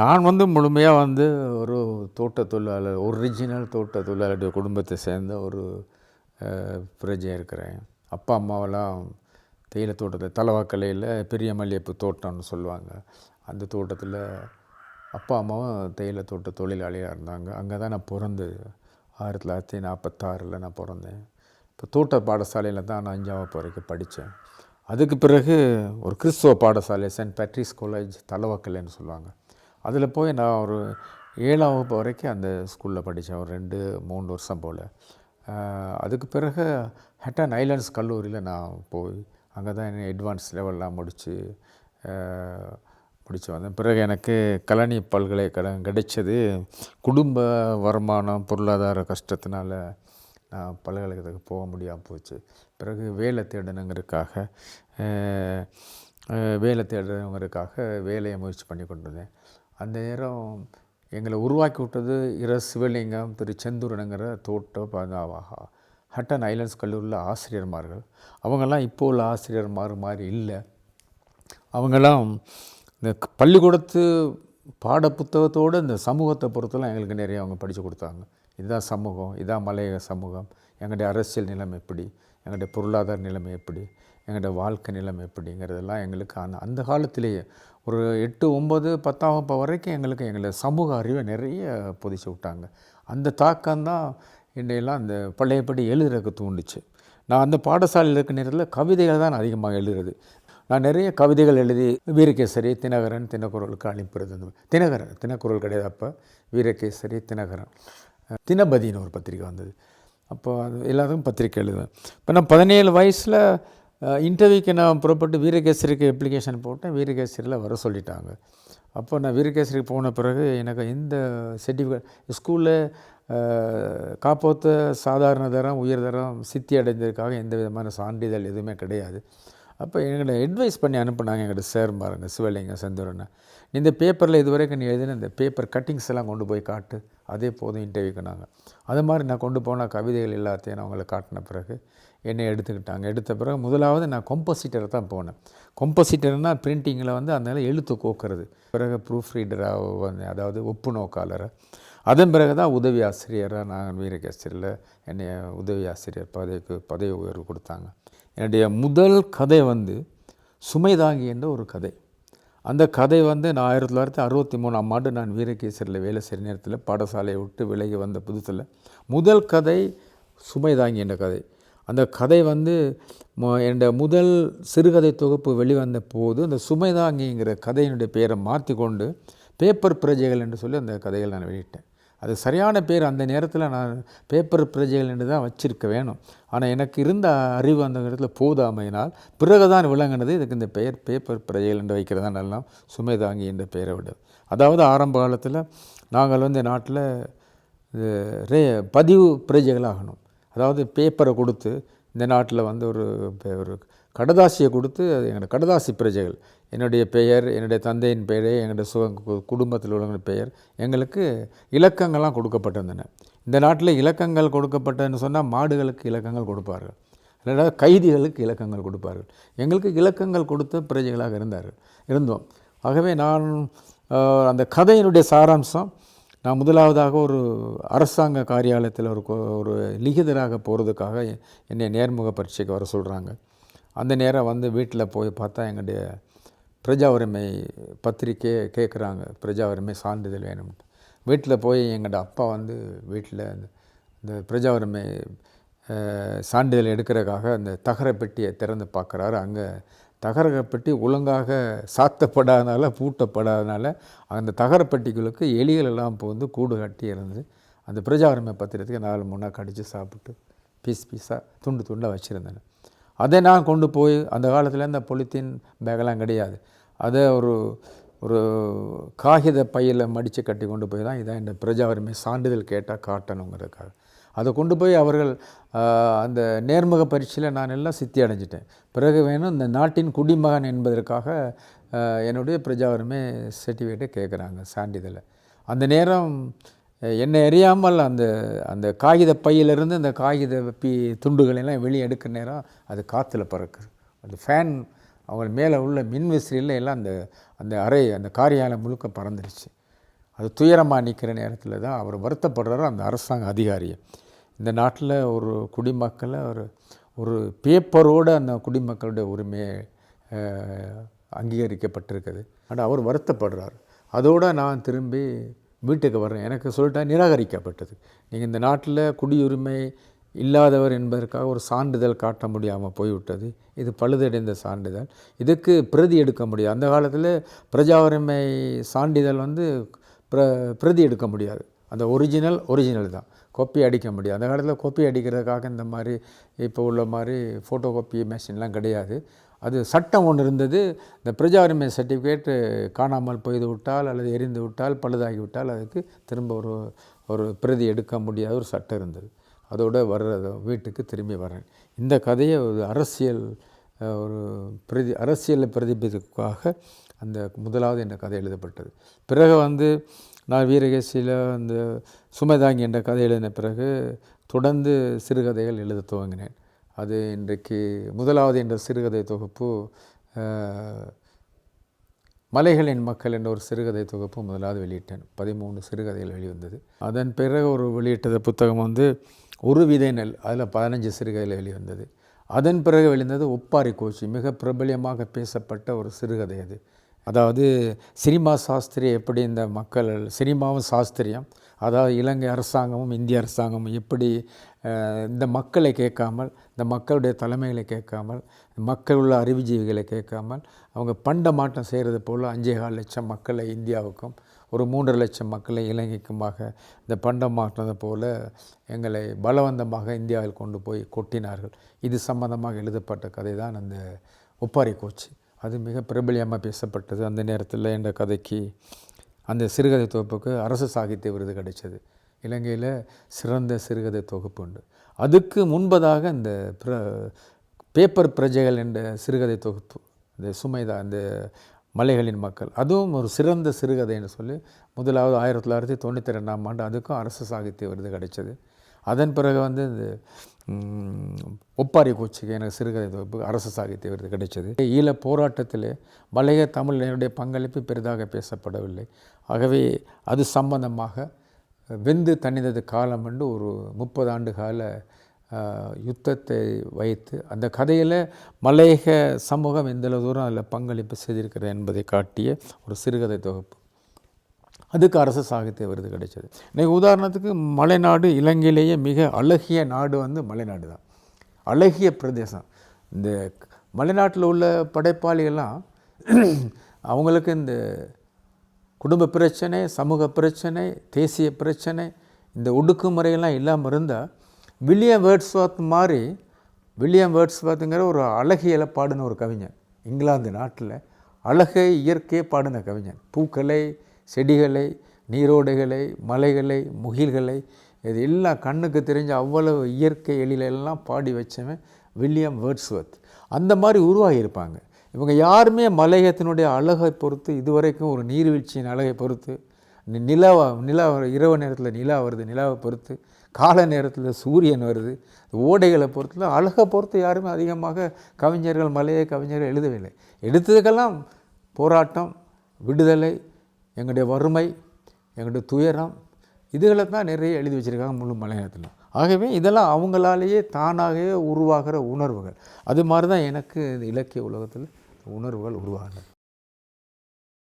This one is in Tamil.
நான் வந்து முழுமையாக வந்து ஒரு தோட்ட தொழிலாளர் ஒரிஜினல் தோட்ட தொழிலாளருடைய குடும்பத்தை சேர்ந்த ஒரு பிரஜையாக இருக்கிறேன். அப்பா அம்மாவெல்லாம் தேயிலை தோட்டத்தில் தலவாக்கலையில் பெரிய மல்லிகைப்பூ தோட்டம்னு சொல்லுவாங்க. அந்த தோட்டத்தில் அப்பா அம்மாவும் தேயிலை தோட்ட தொழிலாளியாக இருந்தாங்க. அங்கே தான் நான் பிறந்தது ஆயிரத்தி தொள்ளாயிரத்தி நாற்பத்தாறில் நான் பிறந்தேன். இப்போ தோட்ட பாடசாலையில் தான் நான் அஞ்சாவது வரைக்கும் படித்தேன். அதுக்கு பிறகு ஒரு கிறிஸ்துவ பாடசாலை சென்ட் பேட்ரிஸ் காலேஜ் தலவாக்கலைன்னு சொல்லுவாங்க. அதில் போய் நான் ஒரு ஏழாம் வகுப்பு வரைக்கும் அந்த ஸ்கூலில் படித்தேன். ஒரு ரெண்டு மூணு வருஷம் போல். அதுக்கு பிறகு ஹெட்டன் ஐலண்ட்ஸ் கல்லூரியில் நான் போய் அங்கே தான் என்ன அட்வான்ஸ் லெவல்லாம் முடித்து முடிச்சு வந்தேன். பிறகு எனக்கு கலனி பல்கலைக்கழகம் கிடைச்சது. குடும்ப வருமானம் பொருளாதார கஷ்டத்தினால நான் பல்கலைக்கழகத்துக்கு போக முடியாமல் போச்சு. பிறகு வேலை தேடணுங்கிறதுக்காக வேலை தேடுறவங்களுக்காக வேலையை முயற்சி பண்ணி கொண்டு வந்தேன். அந்த நேரம் எங்களை உருவாக்கி விட்டது இர சிவலிங்கம் திரு செந்தூரனுங்கிற தோட்ட ப- ஹட்டன் ஐலண்ட்ஸ் கல்லூரியில் ஆசிரியர்மார்கள். அவங்கெல்லாம் இப்போ உள்ள ஆசிரியர்மார் மாதிரி இல்லை. அவங்கெல்லாம் இந்த பள்ளிக்கூடத்து பாட புத்தகத்தோடு இந்த சமூகத்தை பொறுத்தலாம் எங்களுக்கு நிறைய அவங்க படித்து கொடுத்தாங்க. இதுதான் சமூகம் இதான் மலையக சமூகம். எங்களுடைய அரசியல் நிலைமை எப்படி? எங்களுடைய பொருளாதார நிலைமை எப்படி? எங்களுடைய வாழ்க்கை நிலைமை எப்படிங்கிறதெல்லாம் எங்களுக்கு அந்த அந்த காலத்திலேயே ஒரு எட்டு ஒம்பது பத்தாம் வகுப்பு வரைக்கும் எங்களுக்கு எங்களை சமூக அறிவை நிறைய பொதிச்சு விட்டாங்க. அந்த தாக்கம்தான் என்னையெல்லாம் அந்த பழையபடி எழுதுறதுக்கு தூண்டுச்சு. நான் அந்த பாடசாலையில் இருக்க நேரத்தில் கவிதைகள் தான் அதிகமாக எழுதுறது. நான் நிறைய கவிதைகள் எழுதி வீரகேசரி தினகரன் தினக்குரலுக்கு அனுப்புறது அந்த தினகரன் தினக்குரல் கிடையாது அப்போ. வீரகேசரி தினகரன். தினபதினு ஒரு பத்திரிக்கை வந்தது. அப்போ அது எல்லாத்துக்கும் பத்திரிக்கை எழுதுவேன். இப்போ நான் பதினேழு வயசில் இன்டர்வியூக்கு நான் புறப்பட்டு வீரகேசரிக்கு அப்ளிகேஷன் போட்டேன். வீரகேசரியில் வர சொல்லிட்டாங்க. அப்போ நான் வீரகேசரிக்கு போன பிறகு எனக்கு இந்த சர்டிஃபிகேட் ஸ்கூலில் காப்போத்த சாதாரண தரம் உயர் தரம் சித்தி அடைந்ததுக்காக எந்த விதமான சான்றிதழ் எதுவுமே கிடையாது. அப்போ எங்களை அட்வைஸ் பண்ணி அனுப்புனாங்க எங்கள்கிட்ட சார் பாருங்க சிவலிங்கம் செந்தூரனை இந்த பேப்பரில் இதுவரைக்கும் நீ எழுதின இந்த பேப்பர் கட்டிங்ஸ் எல்லாம் கொண்டு போய் காட்டு. அதே போதும் இன்டர்வியூக்கு நாங்கள் அது மாதிரி நான் கொண்டு போன கவிதைகள் எல்லாத்தையும் நான் அவங்களை காட்டின பிறகு என்னை எடுத்துக்கிட்டாங்க. எடுத்த பிறகு முதலாவது நான் கொம்போசிட்டரை தான் போனேன். கொம்போசிட்டர்னால் பிரிண்டிங்கில் வந்து அதனால் எழுத்து கோக்கிறது. பிறகு ப்ரூஃப் ரீடராக வந்தேன் அதாவது ஒப்பு நோக்காளரை அதன் பிறகு தான் உதவி ஆசிரியராக நான் வீரகேசரியில் என்னை உதவி ஆசிரியர் பதவிக்கு பதவி உயர்வு கொடுத்தாங்க. என்னுடைய முதல் கதை வந்து சுமைதாங்கி என்ற ஒரு கதை. அந்த கதை வந்து நான் ஆயிரத்தி தொள்ளாயிரத்தி அறுபத்தி மூணாம் ஆண்டு நான் வீரகேசரியில் வேலை செய்கிற நேரத்தில் பாடசாலையை விட்டு விலகி வந்த புதுசில் முதல் கதை சுமைதாங்கி என்ற கதை. அந்த கதை வந்து என்னோட முதல் சிறுகதை தொகுப்பு வெளிவந்த போது அந்த சுமைதாங்கிங்கிற கதையினுடைய பெயரை மாற்றி கொண்டு பேப்பர் பிரஜைகள் என்று சொல்லி அந்த கதைகள் நான் வெளியிட்டேன். அது சரியான பேர் அந்த நேரத்தில் நான் பேப்பர் பிரஜைகள் என்று தான் வச்சிருக்க வேணும். ஆனால் எனக்கு இருந்த அறிவு அந்த இடத்துல போதாமையினால் பிறகுதான் விளங்கினது இதுக்கு இந்த பெயர் பேப்பர் பிரஜைகள் என்று வைக்கிறதா நல்லா சுமைதாங்கி என்ற பெயரை விட. அதாவது ஆரம்ப காலத்தில் நாங்கள் வந்து நாட்டில் ரே பதிவு பிரஜைகளாகணும். அதாவது பேப்பரை கொடுத்து இந்த நாட்டில் வந்து ஒரு ஒரு கடதாசியை கொடுத்து அது எங்களோட கடதாசி பிரஜைகள். என்னுடைய பெயர் என்னுடைய தந்தையின் பெயர் எங்களுடைய சுக கு- குடும்பத்தில் உள்ளவங்களுடைய பெயர் எங்களுக்கு இலக்கங்கள்லாம் கொடுக்கப்பட்டிருந்தன. இந்த நாட்டில் இலக்கங்கள் கொடுக்கப்பட்டதுன்னு சொன்னால் மாடுகளுக்கு இலக்கங்கள் கொடுப்பார்கள். ரெண்டாவது கைதிகளுக்கு இலக்கங்கள் கொடுப்பார்கள். எங்களுக்கு இலக்கங்கள் கொடுத்த பிரஜைகளாக இருந்தார்கள் இருந்தோம். ஆகவே நான் அந்த கதையினுடைய சாராம்சம் நான் முதலாவதாக ஒரு அரசாங்க காரியாலயத்தில் ஒரு ஒரு லிகிதராக போகிறதுக்காக என்னை நேர்முக பரீட்சைக்கு வர சொல்கிறாங்க அந்த நேரம் வந்து வீட்டில் போய் பார்த்தா எங்களுடைய பிரஜா உரிமை பத்திரிக்கையை கேட்குறாங்க பிரஜா உரிமை சான்றிதழ் வேணும்ட்டு வீட்டில் போய் எங்களோட அப்பா வந்து வீட்டில் இந்த இந்த பிரஜா உரிமை சான்றிதழ் எடுக்கிறதுக்காக அந்த தகர பெட்டியை திறந்து பார்க்குறாரு. அங்கே தகர பெட்டி ஒழுங்காக சாத்தப்படாதனால பூட்டப்படாதனால அந்த தகரப்பெட்டிகளுக்கு எலிகள் எல்லாம் வந்து கூடு கட்டி இருந்து அந்த பிரஜாரமை பத்திரத்துக்கு நாலு மூணா கடித்து சாப்பிட்டு பீஸ் பீஸாக துண்டு துண்டாக வச்சுருந்தேன். அதை நான் கொண்டு போய் அந்த காலத்தில் இந்த பொலித்தீன் பேக்கெல்லாம் கிடையாது. அதை ஒரு ஒரு காகித பையில் மடித்து கட்டி கொண்டு போய் தான் இதான் இந்த பிரஜாவரிமை சான்றிதழ் கேட்டால் காட்டணுங்கிறதுக்காக. அதை கொண்டு போய் அவர்கள் அந்த நேர்முக பரீட்சையில் நான் எல்லாம் சித்தி அடைஞ்சிட்டேன். பிறகு வேணும் இந்த நாட்டின் குடிமகன் என்பதற்காக என்னுடைய பிரஜாவருமே சர்டிஃபிகேட்டை கேட்குறாங்க சான்றிதழை. அந்த நேரம் என்னை அறியாமல் அந்த அந்த காகித பையிலிருந்து அந்த காகித பி துண்டுகளெல்லாம் வெளியே எடுக்கிற நேரம் அது காற்றுல பறக்குது. அந்த ஃபேன் அவங்க மேலே உள்ள மின்விசிறியில் எல்லாம் அந்த அந்த அறை அந்த காரியாலயம் முழுக்க பறந்துருச்சு. அது துயரமாக நிற்கிற நேரத்தில் தான் அவர் வருத்தப்படுறாரு அந்த அரசாங்க அதிகாரியை. இந்த நாட்டில் ஒரு குடிமக்களை ஒரு ஒரு பேப்பரோடு அந்த குடிமக்களுடைய உரிமையை அங்கீகரிக்கப்பட்டிருக்குது. ஆனால் அவர் வருத்தப்படுறார். அதோடு நான் திரும்பி வீட்டுக்கு வர்றேன். எனக்கு சொல்லிட்டா நிராகரிக்கப்பட்டது. நீங்கள் இந்த நாட்டில் குடியுரிமை இல்லாதவர் என்பதற்காக ஒரு சான்றிதழ் காட்ட முடியாமல் போய்விட்டது. இது பழுதடைந்த சான்றிதழ். இதுக்கு பிரதி எடுக்க முடியாது. அந்த காலத்தில் பிரஜா உரிமை சான்றிதழ் வந்து பிர பிரதி எடுக்க முடியாது. அந்த ஒரிஜினல் ஒரிஜினல் தான். கோப்பி அடிக்க முடியாது. அந்த காலத்தில் கோப்பி அடிக்கிறதுக்காக இந்த மாதிரி இப்போ உள்ள மாதிரி ஃபோட்டோ காப்பி மெஷின்லாம் கிடையாது. அது சட்டம் ஒன்று இருந்தது. இந்த பிரஜா உரிமை சர்டிஃபிகேட் காணாமல் போய்து விட்டால் அல்லது எரிந்து விட்டால் பழுதாகி விட்டால் அதுக்கு திரும்ப ஒரு ஒரு பிரதி எடுக்க முடியாத ஒரு சட்டம் இருந்தது. அதோடு வர்றது வீட்டுக்கு திரும்பி வரேன் இந்த கதையை ஒரு அரசியல் ஒரு பிரதி அரசியலை பிரதிபலிப்புக்காக அந்த முதலாவது என்ற கதை எழுதப்பட்டது. பிறகு வந்து நான் வீரகேசியில் அந்த சுமைதாங்கி என்ற கதை எழுதின பிறகு தொடர்ந்து சிறுகதைகள் எழுத துவங்கினேன். அது இன்றைக்கு முதலாவது என்ற சிறுகதை தொகுப்பு மலைகளின் மக்கள் என்ற ஒரு சிறுகதை தொகுப்பு முதலாவது வெளியிட்டேன். பதிமூணு சிறுகதைகள் வெளிவந்தது. அதன் பிறகு ஒரு வெளியிட்டத புத்தகம் வந்து ஒரு விதை நெல் அதில் பதினஞ்சு சிறுகதைகள் வெளிவந்தது. அதன் பிறகு வெளிந்தது ஒப்பாரி கோச்சி மிக பிரபலியமாக பேசப்பட்ட ஒரு சிறுகதை அது. அதாவது சினிமா சாஸ்திரி எப்படி இந்த மக்கள் சினிமாவும் சாஸ்திரியம் அதாவது இலங்கை அரசாங்கமும் இந்திய அரசாங்கமும் எப்படி இந்த மக்களை கேட்காமல் இந்த மக்களுடைய தலைமைகளை கேட்காமல் மக்கள் உள்ள அறிவுஜீவிகளை கேட்காமல் அவங்க பண்ட மாட்டம் செய்கிறது போல் அஞ்சே கால் லட்சம் மக்களை இந்தியாவுக்கும் ஒரு மூன்றரை லட்சம் மக்களை இலங்கைக்குமாக இந்த பண்டம் மாற்றதை போல் எங்களை பலவந்தமாக இந்தியாவில் கொண்டு போய் கொட்டினார்கள். இது சம்பந்தமாக எழுதப்பட்ட கதை தான் அந்த ஒப்பாரி கோச்சு. அது மிக பிரபலியமாக பேசப்பட்டது. அந்த நேரத்தில் என்ற கதைக்கு அந்த சிறுகதை தொகுப்புக்கு அரசு சாகித்ய விருது கிடைச்சது. இலங்கையில் சிறந்த சிறுகதை தொகுப்பு உண்டு. அதுக்கு முன்பதாக இந்த பிர பேப்பர் பிரஜைகள் என்ற சிறுகதை தொகுப்பு இந்த சுமைதா இந்த மலைகளின் மக்கள் அதுவும் ஒரு சிறந்த சிறுகதைன்னு சொல்லி முதலாவது ஆயிரத்தி தொள்ளாயிரத்தி தொண்ணூற்றி ரெண்டாம் ஆண்டு அதுக்கும் அரசு சாகித்ய விருது கிடைச்சது. அதன் பிறகு வந்து இந்த ஒப்பாரி கோச்சிக்கு எனக்கு சிறுகதை தொகுப்பு அரசு சாகித்ய விருது கிடைச்சது. ஈழ போராட்டத்தில் மலைய தமிழினருடைய பங்களிப்பு பெரிதாக பேசப்படவில்லை. ஆகவே அது சம்பந்தமாக வெந்து தணிந்தது காலம் என்று ஒரு முப்பது ஆண்டு கால யுத்தத்தை வைத்து அந்த கதையில் மலையக சமூகம் எந்தளவு தூரம் அதில் பங்களிப்பு செய்திருக்கிறது என்பதை காட்டிய ஒரு சிறுகதை தொகுப்பு. அதுக்கு அரசு சாகித்ய விருது கிடைச்சது. இன்றைக்கி உதாரணத்துக்கு மலைநாடு இலங்கையிலேயே மிக அழகிய நாடு வந்து மலைநாடு தான். அழகிய பிரதேசம். இந்த மலைநாட்டில் உள்ள படைப்பாளிகள்லாம் அவங்களுக்கு இந்த குடும்ப பிரச்சனை சமூக பிரச்சனை தேசிய பிரச்சனை இந்த ஒடுக்குமுறையெல்லாம் இல்லாமல் இருந்தால் வில்லியம் வேர்ட்ஸ்வாத் மாதிரி வில்லியம் வேர்ட்ஸ்வாத்துங்கிற ஒரு அழகியலை பாடின ஒரு கவிஞன். இங்கிலாந்து நாட்டில் அழகை இயற்கையை பாடின கவிஞன். பூக்களை செடிகளை நீரோடைகளை மலைகளை முகில்களை இது எல்லாம் கண்ணுக்கு தெரிஞ்ச அவ்வளவு இயற்கை எழிலெல்லாம் பாடி வச்சவன் வில்லியம் வேர்ட்ஸ்வர்த். அந்த மாதிரி உருவாகியிருப்பாங்க. இவங்க யாருமே மலையத்தினுடைய அழகை பொறுத்து இதுவரைக்கும் ஒரு நீர்வீழ்ச்சியின் அழகை பொறுத்து நிலாவை நிலா நிலா இரவு நேரத்தில் நிலா வருது நிலாவை பொறுத்து கால நேரத்தில் சூரியன் வருது ஓடைகளை பொறுத்துல அழகை பொறுத்து யாருமே அதிகமாக கவிஞர்கள் மலையை கவிஞர்கள் எழுதவில்லை. எடுத்ததுக்கெல்லாம் போராட்டம் விடுதலை எங்களுடைய வறுமை எங்களுடைய துயரம் இதுகளை தான் நிறைய எழுதி வச்சுருக்காங்க முழு மலையாளத்தில். ஆகவே இதெல்லாம் அவங்களாலேயே தானாகவே உருவாகிற உணர்வுகள். அது மாதிரி தான் எனக்கு இந்த இலக்கிய உலகத்தில் உணர்வுகள் உருவாகின